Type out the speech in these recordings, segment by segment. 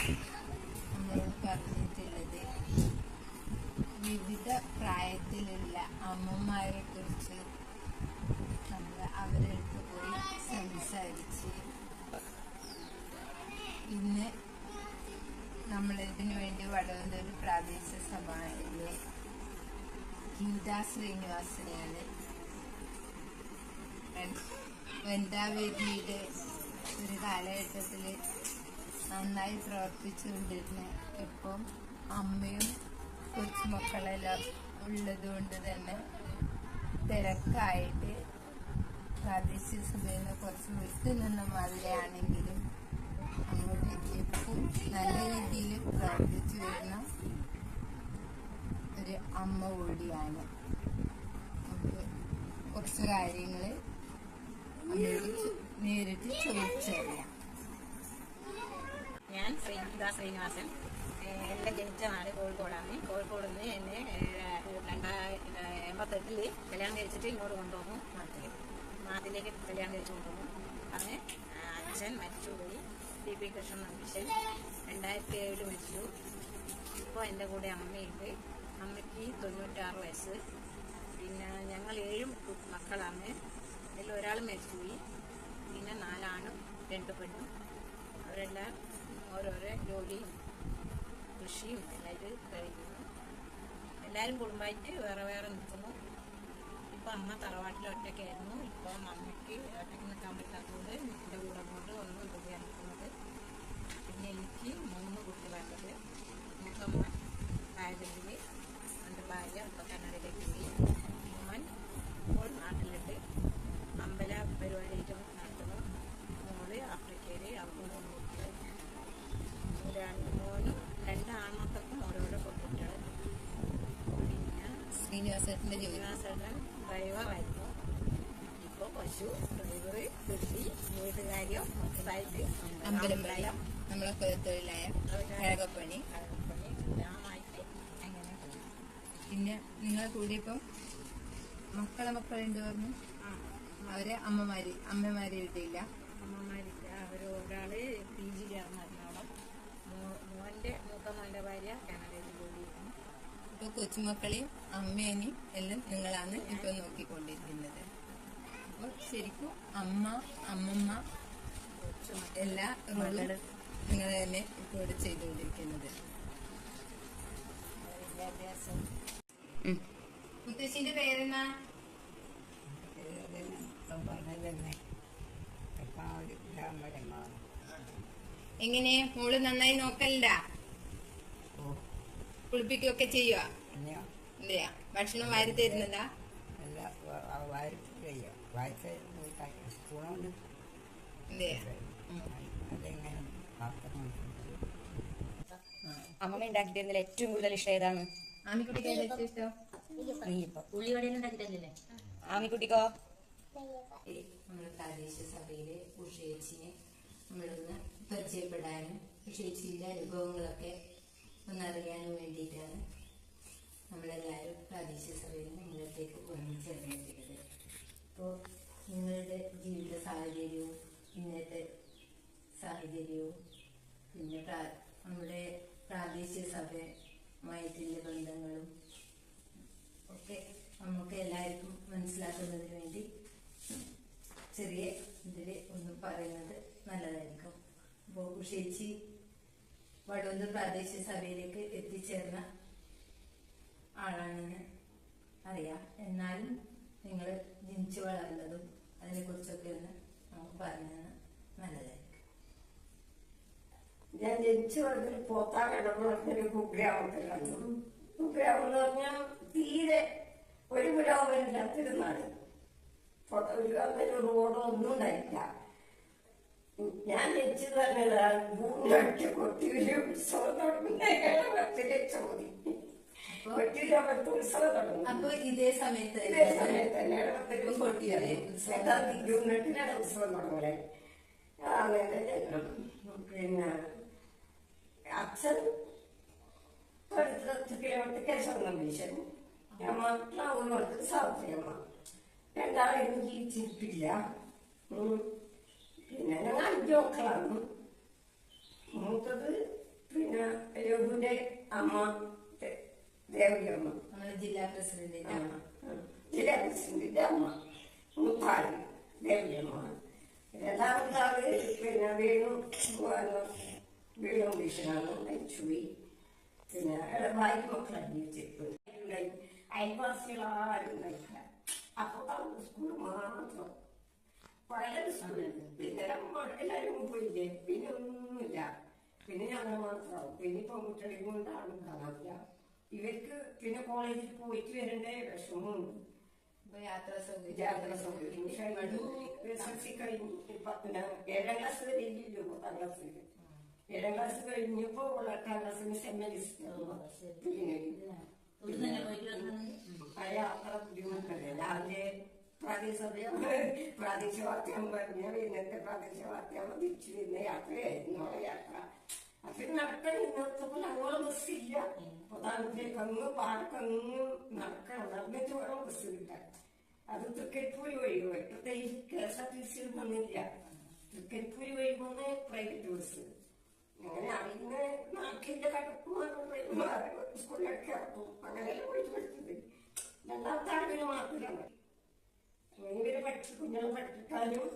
നമ്മളോട് പറഞ്ഞിട്ടുള്ളത് വിവിധ പ്രായത്തിലുള്ള അമ്മമാരെ കുറിച്ച് നമ്മൾ അവരുടെ അടുത്ത് പോയി സംസാരിച്ച് ഇന്ന് നമ്മൾ ഇതിനു വേണ്ടി വടവന്തൂർ പ്രാദേശിക സഭയിലെ ഗീതാ ശ്രീനിവാസനെയാണ് വനിതാവേദിയുടെ ഒരു കാലഘട്ടത്തിൽ നന്നായി പ്രവർത്തിച്ചുകൊണ്ടിരുന്ന ഇപ്പം അമ്മയും കൊച്ചുമക്കളെല്ലാം ഉള്ളതുകൊണ്ട് തന്നെ തിരക്കായിട്ട് പ്രാദേശിക സഭയിൽ നിന്ന് കുറച്ച് വിട്ടു നിന്ന മാതിരിയാണെങ്കിലും അങ്ങോട്ട് നല്ല രീതിയിൽ പ്രവർത്തിച്ചു വരുന്ന ഒരു അമ്മ കൂടിയാണ്. കുറച്ച് കാര്യങ്ങൾ നേരിട്ട് ചോദിച്ചറിയാം. ഞാൻ ശ്രീനിത ശ്രീനിവാസൻ. എന്റെ ജനിച്ച നാട് കോഴിക്കോടാണ് കോഴിക്കോട് നിന്ന് എന്നെ രണ്ടായിരത്തി എൺപത്തെട്ടിൽ കല്യാണം കഴിച്ചിട്ട് ഇങ്ങോട്ട് കൊണ്ടുപോകും. നാട്ടിൽ നാട്ടിലേക്ക് കല്യാണം കഴിച്ച് കൊണ്ടുപോകും. അന്ന് അച്ഛൻ മരിച്ചുപോയി ടി പി കൃഷ്ണൻ അച്ഛൻ രണ്ടായിരത്തി ഏഴിൽ മരിച്ചു. ഇപ്പോൾ എന്റെ കൂടെ അമ്മയുണ്ട്. അമ്മയ്ക്ക് തൊണ്ണൂറ്റാറ് വയസ്സ്. പിന്നെ ഞങ്ങൾ ഏഴ് മക്കളാണ്. അതിൽ ഒരാൾ മരിച്ചുപോയി. പിന്നെ നാലാണ് രണ്ട് പെണ്ണും. അവരെല്ലാം ഓരോരോ ജോലിയും കൃഷിയും എല്ലാവരും കഴിക്കുന്നു എല്ലാവരും കുടുംബമായിട്ട് വേറെ വേറെ നിൽക്കുന്നു. ഇപ്പം അമ്മ തറവാട്ടിൽ ഒറ്റയ്ക്കായിരുന്നു ഇപ്പോൾ അമ്മയ്ക്ക് ഒറ്റയ്ക്ക് നിൽക്കാൻ പറ്റാത്തതുകൊണ്ട് എന്റെ കൂടെ കൊണ്ട് ഒന്നും ഇതുപോലെ നിൽക്കുന്നത് പിന്നെ എനിക്ക് മൂന്ന് കുട്ടികളുണ്ട് മൂത്തമ്മ ആയതെങ്കിൽ എന്റെ ഭാര്യ ഇപ്പം കന്നഡയിലേക്ക് പോയി മോൻ ഇപ്പോൾ നാട്ടിലുണ്ട് അമ്പല പരിപാടിയായിട്ട് നടത്തുന്നു മോൾ ആഫ്രിക്കയിൽ അവർക്ക് മൂന്ന് കുട്ടികൾ രണ്ട് മോനും രണ്ട് ആൺമക്കൾക്കും ഓരോരോ പെൺകുട്ടികൾ പിന്നെ ജോലി ശ്രീനിവാസേട്ടൻ ഡ്രൈവറായിരുന്നു. ഇപ്പോൾ പശു ഡ്രൈവറ് കൃഷി വീട്ടുകാര്യം മൊത്തമായിട്ട് അമ്പലമ്പലി നമ്മളെ കുലത്തൊഴിലായ കഴകപ്പണി. പണി എല്ലാമായിട്ട് അങ്ങനെ. പിന്നെ നിങ്ങളെ കൂടിയപ്പം മക്കളെ മക്കളുണ്ട് പറഞ്ഞു അവരെ അമ്മമാര് അമ്മമാര് കിട്ടിയില്ല അമ്മമാരില്ല കൊച്ചുമക്കളെയും അമ്മേനെയും എല്ലാം നിങ്ങളാണ് ഇപ്പൊ നോക്കിക്കൊണ്ടിരിക്കുന്നത്. അപ്പൊ ശരിക്കും അമ്മ അമ്മമ്മ എല്ലാ റോളും നിങ്ങൾ തന്നെ ഇപ്പൊ ഇവിടെ ചെയ്തുകൊണ്ടിരിക്കുന്നത്. മുത്തശ്ശിന്റെ പേരെന്നാ? എങ്ങനെ? മോൾ നന്നായി നോക്കല്ല കുളിപ്പിക്കുകയൊക്കെ ചെയ്യുക ഭക്ഷണം വാരി എന്തെയാ അമ്മമ്മ ഉണ്ടാക്കി തരുന്നതിൽ ഏറ്റവും കൂടുതൽ ഇഷ്ടം ഏതാണ്? ആമിക്കുട്ടിക്ക് ഏതാ ഏറ്റവും ഇഷ്ടം? ഉള്ളിവടയിൽ ഉണ്ടാക്കി തരുന്നില്ലേ ആമിക്കുട്ടിക്കോ? നമ്മുടെ പ്രാദേശിക സഭയിലെ ഉഷേച്ചിനെ നമ്മളൊന്ന് പരിചയപ്പെടാനും ഉഷേച്ചിന്റെ അനുഭവങ്ങളൊക്കെ ഒന്നറിയാനും വേണ്ടിയിട്ടാണ് നമ്മളെല്ലാവരും പ്രാദേശിക സഭയിൽ നിങ്ങളിലേക്ക് ഒന്നിച്ചേർന്നിരിക്കുന്നത് അപ്പോൾ നിങ്ങളുടെ ജീവിത സാഹചര്യവും ഇന്നത്തെ സാഹചര്യവും പിന്നെ നമ്മുടെ പ്രാദേശിക സഭയുമായിട്ടുള്ള ബന്ധങ്ങളും ഒക്കെ നമുക്ക് എല്ലാവർക്കും മനസ്സിലാക്കുന്നതിന് വേണ്ടി ചെറിയ ഇതിൽ ഒന്ന് പറയുന്നത് നല്ലതായിരിക്കും. അപ്പോൾ ഉഷേച്ചി വടവന്തൂർ പ്രാദേശിക സഭയിലേക്ക് എത്തിച്ചേർന്ന ആളാണെന്ന് അറിയാം. എന്നാലും നിങ്ങൾ ജനിച്ചു വളർന്നതും അതിനെക്കുറിച്ചൊക്കെ ഒന്ന് നമുക്ക് പറഞ്ഞു തന്നാൽ നല്ലതായിരിക്കും. ഞാൻ ജനിച്ചു വളർന്നത് പോത്താകടമുളത്തൊരു കുഗ്രാമത്തിലാണ് കുഗ്രാമം എന്ന് പറഞ്ഞാൽ തീരെ ഒരു പുരോഗമനമില്ലാത്തൊരു നാട്. ഒരു അങ്ങനെ റോഡോ ഉണ്ടായില്ല ഞാൻ ജനിച്ചു പറഞ്ഞത് മൂന്നൊറ്റ ഒരു ഉത്സവം തുടങ്ങി. ചോദ്യം അപ്പൊ ഇതേ സമയത്ത് ഇതേ സമയത്ത് തന്നെ ഇടവത്തിൽ കൊട്ടിയൂര് എട്ടാം തീയതി ജൂൺ എട്ടിനാണ് ഉത്സവം തുടങ്ങുന്നത് അങ്ങനെ പിന്നെ അച്ഛൻ പടുത്ത കിലോമീറ്റർ കേശവന്ന മനുഷ്യൻ ഞാൻ മക്കളാവുന്നവർക്ക് സാധ്യമ്മ രണ്ടാളെയും ജീവിച്ചിരിപ്പില്ല. ഉം. പിന്നെ ഞങ്ങൾ അഞ്ചു മക്കളാണ്. മൂത്തത് പിന്നെ രഘുവിന്റെ അമ്മ. ദേവിയമ്മ നമ്മുടെ ജില്ലാ പ്രസിഡന്റിന്റെ അമ്മ. ജില്ലാ പ്രസിഡന്റിന്റെ അമ്മ. മുത്താളി ദേവിയമ്മ രണ്ടാമത്തെ ആൾ പിന്നെ വീണു. വീണു ഭീഷണാണ് മരിച്ചുപോയി പിന്നെ ഭാര്യ മക്കളെ ജീവിച്ചിട്ടുണ്ട് അയൽവാസികളാരും ഉണ്ടായില്ല അപ്പൊ സ്കൂൾ മാത്രം. വളരെ സ്കൂളുണ്ട്. പിന്നെ എല്ലാരും പോയില്ലേ പിന്നെ ഒന്നുമില്ല പിന്നെ ഞങ്ങൾ മാത്രം. പിന്നെ ഇപ്പൊ കുട്ടികളെ കൊണ്ടാണ് കാണാറില്ല. ഇവർക്ക് പിന്നെ കോളേജിൽ പോയിട്ട് വരേണ്ട വിഷമമുണ്ട്. യാത്രാ സൗകര്യം. യാത്രാ സൗകര്യം. എസ് എൽ സി കഴിഞ്ഞു പത്തിന് ഏഴാം ക്ലാസ് വരെ ഇല്ലല്ലോ പത്താം ക്ലാസ്സിൽ ഏഴാം ക്ലാസ് കഴിഞ്ഞപ്പോ എട്ടാം ക്ലാസ്സിന് ആ യാത്ര ബുദ്ധിമുട്ടല്ലേ? രാവിലെ പ്രാദേശിക പ്രാദേശിക വാർത്തയാകുമ്പോൾ പറഞ്ഞ ഇന്നത്തെ പ്രാദേശിക വാർത്തയാകുമ്പോൾ തിരിച്ചു വരുന്ന യാത്രയായിരുന്നു ആ യാത്ര. അപ്പൊ നടക്കാൻ പോലെ അങ്ങോട്ട് ബസ്സില്ല. അങ്ങ് പാർക്കങ്ങ് നടക്കണം. നടന്നിട്ട് വേണം ബസ് കിട്ടാൻ. അത് തൃക്കരിപ്പൂരി വഴി പോയി ഈ K S R T C വന്നില്ല. തൃക്കരിപ്പൂരി വഴി വന്ന് പ്രൈവറ്റ് ബസ് അങ്ങനെ അറിയുന്ന നാട്ടിന്റെ കടക്കുമാർ സ്കൂളിലൊക്കെ ഇറക്കും. അങ്ങനെയല്ല പഠിച്ചു പഠിച്ചത്. രണ്ടാമത്തെ ആളുകൾ മാത്രമാണ്. അങ്ങനെ ഇവർ പഠിച്ചു കുഞ്ഞുങ്ങൾ പഠിപ്പിക്കാനും.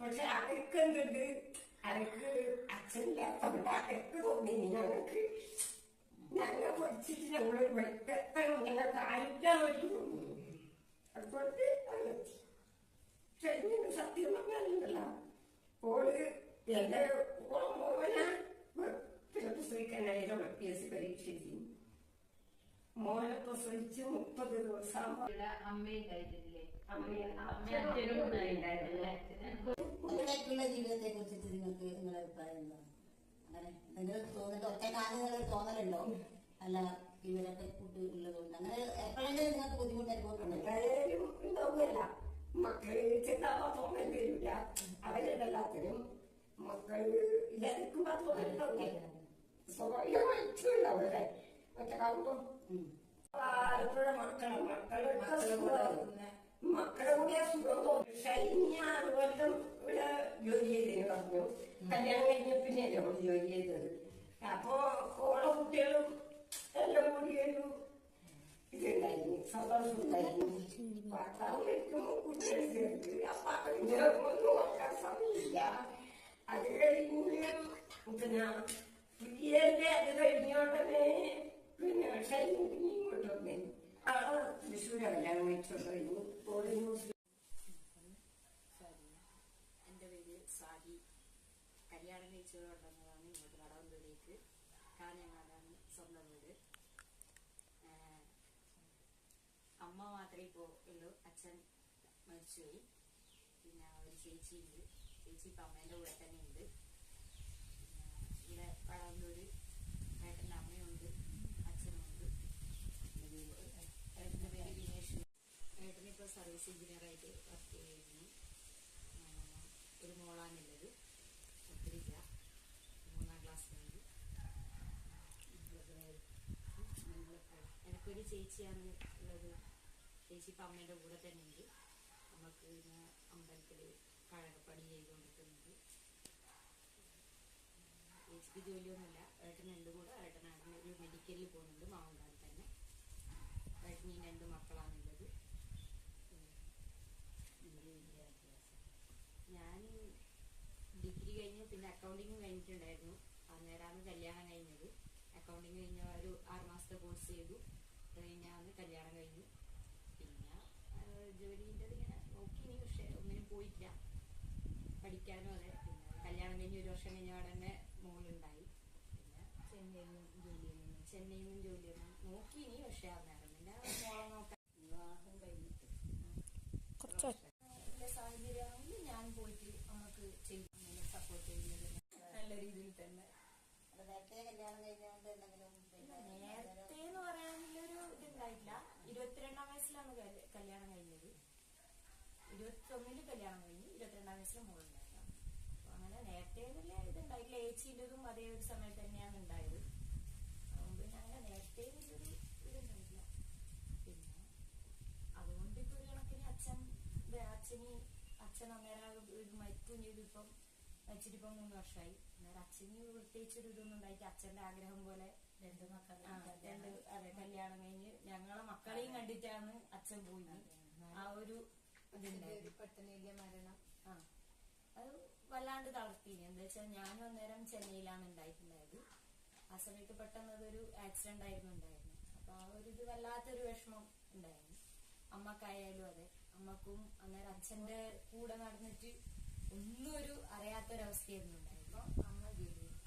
പക്ഷെ അവർക്ക് എന്തുണ്ട് അവർക്ക് അച്ഛനില്ലാത്തതുകൊണ്ട് അവർക്ക് തോന്നി ഞങ്ങൾക്ക് ഞങ്ങൾ പഠിച്ചിട്ട് ഞങ്ങൾ വഴിക്കെത്തണം ഞങ്ങൾക്ക് ആയിരിക്കാൻ പറ്റുന്നു സത്യം പറഞ്ഞാലുണ്ടല്ലോ ഓൾ എന്റെ മോനെ പി എസ് സി പരീക്ഷ മോനെ പ്രസവിച്ച് മുപ്പത് ദിവസം ഇവിടെ ഒറ്റയ്ക്കുള്ള ജീവിതത്തെ കുറിച്ചിട്ട് നിങ്ങൾക്ക് നിങ്ങളുടെ അഭിപ്രായം എന്താണ് അങ്ങനെ എന്തെങ്കിലും തോന്നിട്ട് ഒറ്റക്കാണെന്നുള്ള തോന്നലുണ്ടോ? അല്ല ഇവരൊക്കെ കൂട്ടി ഉള്ളതുകൊണ്ട്. അങ്ങനെ എപ്പോഴെങ്കിലും നിങ്ങൾക്ക് ബുദ്ധിമുട്ട് അനുഭവപ്പെടുന്നുണ്ടോ? മക്കൾ ചെന്നാവാ തോന്നൽ വരില്ല. അവരെല്ലാത്തിനും മക്കൾ ഇല്ലാതിരിക്കുമ്പോ തോന്നുന്നുണ്ടാവില്ല സ്വാഭാവികമായിട്ടും അവരെ ഒറ്റക്കാകുമ്പോ മക്കളെ മക്കളെ മക്കളെ കൂടി അസുഖം ആറ് കൊല്ലം ഇവിടെ ജോലി ചെയ്തതിന് പറഞ്ഞു കല്യാണം കഴിഞ്ഞ പിന്നെ നമ്മൾ ജോലി ചെയ്തത് അപ്പൊ ഓളെ കുട്ടികളും എല്ലാം കൂടി ഒരു ഇതുണ്ടായിരുന്നു സന്തോഷം ഉണ്ടായിരുന്നു ഭർത്താവ് മരിക്കുമ്പോ കുട്ടികൾ ചേർത്ത് അപ്പൊ അതിന്റെ ഒന്നും നോക്കാൻ സമയമില്ല അത് കഴിഞ്ഞ് പിന്നെ പ്രിയന്റെ അത് കഴിഞ്ഞോടനെ പിന്നെ ഷൈനി ഇങ്ങോട്ട് ആൾ തൃശ്ശൂർ കല്യാണം കഴിച്ചോണ്ട് കഴിഞ്ഞു ഓൾ എന്റെ പേര് സാഹി കല്യാണം കഴിച്ചു കൊണ്ടുവന്നതാണ് ഇങ്ങോട്ട് കടവന്തൂരേക്ക് കാഞ്ഞങ്ങാടാണ് സ്വന്തം വീട്. അമ്മ മാത്രമേ ഇപ്പോ ഉള്ളൂ. അച്ഛൻ മരിച്ചുപോയി. പിന്നെ ഒരു ചേച്ചിയുണ്ട്. ചേച്ചി ഇപ്പം അമ്മേന്റെ കൂടെ തന്നെ ഉണ്ട്. ഇവിടെ കടവന്തൂര് ഏട്ടന്റെ അമ്മയുണ്ട്. അച്ഛനുമുണ്ട് ഏട്ടന്റെ പേര് ദിനേഷ് ഏട്ടനിപ്പോൾ സർവീസ് എഞ്ചിനീയറായിട്ട് വർക്ക് ചെയ്യുന്നു ഒരു മോളാണുള്ളത്. ഒത്തിരില്ല മൂന്നാം ക്ലാസ്സിലാണ് എനിക്കൊരു ചേച്ചിയാണ് ഉള്ളത്. ചേച്ചി ഇപ്പം അമ്മയുടെ കൂടെ തന്നെ ഉണ്ട്. നമുക്ക് ഇന്ന് അമ്പലത്തിൽ കഴകപ്പണി ചെയ്തുകൊണ്ടിരിക്കുന്നത് ചേച്ചിക്ക് ജോലിയൊന്നുമില്ല. ഏട്ടനുണ്ട് കൂടെ. ഏട്ടനാണ് ഒരു മെഡിക്കലിൽ പോകുന്നുണ്ട് മാവങ്കാട് തന്നെ ഏട്ടന് ഈ രണ്ട് മക്കളാണുള്ളത് ഞാൻ ഡിഗ്രി കഴിഞ്ഞു പിന്നെ അക്കൗണ്ടിങ് കഴിഞ്ഞിട്ടുണ്ടായിരുന്നു. അന്നേരമാണ് കല്യാണം കഴിഞ്ഞത്. അക്കൗണ്ടിങ് കഴിഞ്ഞ ഒരു ആറ് മാസത്തെ കോഴ്സ് ചെയ്തു. അത് കഴിഞ്ഞാണ് കല്യാണം കഴിഞ്ഞു. പിന്നെ ജോലിന്റെ ഇങ്ങനെ നോക്കി. പക്ഷെ ഒന്നിനും പോയിട്ടില്ല. പഠിക്കാനും അതെ. പിന്നെ കല്യാണം കഴിഞ്ഞ് ഒരു വർഷം കഴിഞ്ഞ ഉടനെ മോളുണ്ടായി. പിന്നെ ചെന്നൈയിൽ നിന്നും ജോലി ചെയ്യുന്നു ചെന്നൈയിൽ നിന്നും ജോലി ചെയ്യുന്നു നോക്കി ഇനി പക്ഷെ അന്നേരം പിന്നെ മോളെ നോക്കാൻ. വിവാഹം കഴിഞ്ഞിട്ട് നല്ല സാഹചര്യമാണെങ്കിൽ ഞാൻ പോയിട്ട് നമുക്ക് ചെയ്യും അങ്ങനെ സപ്പോർട്ട് ചെയ്യുന്നത് നല്ല രീതിയിൽ തന്നെ അത് നേരത്തെ കല്യാണം കഴിഞ്ഞുകൊണ്ട് എന്തെങ്കിലും നേരത്തെ എന്ന് പറയാനുള്ളൊരു ഇതുണ്ടായിട്ടില്ല. ഇരുപത്തിരണ്ടാം വയസ്സിലാണ് കല്യ- കല്യാണം കഴിഞ്ഞത്. ഇരുപത്തൊന്നിൽ കല്യാണം കഴിഞ്ഞ്. ഇരുപത്തിരണ്ടാം വയസ്സിൽ മോളുണ്ടായിരുന്നു അങ്ങനെ നേരത്തെ ഇതുണ്ടായിട്ടില്ല ഏച്ചിന്റെതും അതേ ഒരു സമയത്ത് തന്നെയാണ് ഉണ്ടായത്. അതുകൊണ്ട് പിന്നെ അങ്ങനെ നേരത്തെ ഒരു ഇതുണ്ടായിട്ടില്ല. പിന്നെ അതുകൊണ്ട് ഇപ്പൊ ഒരു കണക്കിന് അച്ഛൻ അച്ഛൻ അന്നേരം മരിക്കുകയും ചെയ്തു. ഇപ്പം മരിച്ചിട്ട് ഇപ്പം മൂന്ന് വർഷമായി അന്നേരം അച്ഛന് പ്രത്യേകിച്ചൊരു ഇതൊന്നും ഉണ്ടായിട്ട് അച്ഛന്റെ ആഗ്രഹം പോലെ രണ്ട് മക്കൾ രണ്ട് അതെ കല്യാണം കഴിഞ്ഞ് ഞങ്ങളെ മക്കളെയും കണ്ടിട്ടാണ് അച്ഛൻ പോയി ആ ഒരു പെട്ടെന്നില്ല മരണം? ആ. അത് വല്ലാണ്ട് തളർത്തിന്. എന്താ വെച്ചാൽ ഞാൻ അന്നേരം ചെന്നൈയിലാണ് ഉണ്ടായിട്ടുണ്ടായത്. ആ സമയത്ത് പെട്ടെന്ന് അതൊരു ആക്സിഡന്റ് ആയിരുന്നു ഉണ്ടായിരുന്നു. അപ്പൊ ആ ഒരു ഇത് വല്ലാത്തൊരു വിഷമം ഉണ്ടായിരുന്നു. അമ്മക്കായാലും അതെ. അമ്മക്കും അന്നേരം അച്ഛന്റെ കൂടെ നടന്നിട്ട് ഒന്നും ഒരു അറിയാത്തൊരവസ്ഥയായിരുന്നു ഉണ്ടായിരുന്നു അപ്പൊ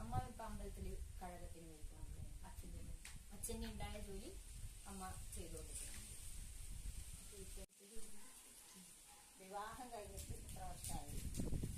അമ്മ ഇപ്പൊ അമ്പലത്തിൽ കഴകത്തിന് വയ്ക്കുന്നുണ്ട് അച്ഛന്റെ അച്ഛന്റെ ഉണ്ടായ ജോലി അമ്മ ചെയ്തുകൊണ്ടിരിക്കുന്നു വിവാഹം കഴിഞ്ഞിട്ട് എത്ര വർഷമായി.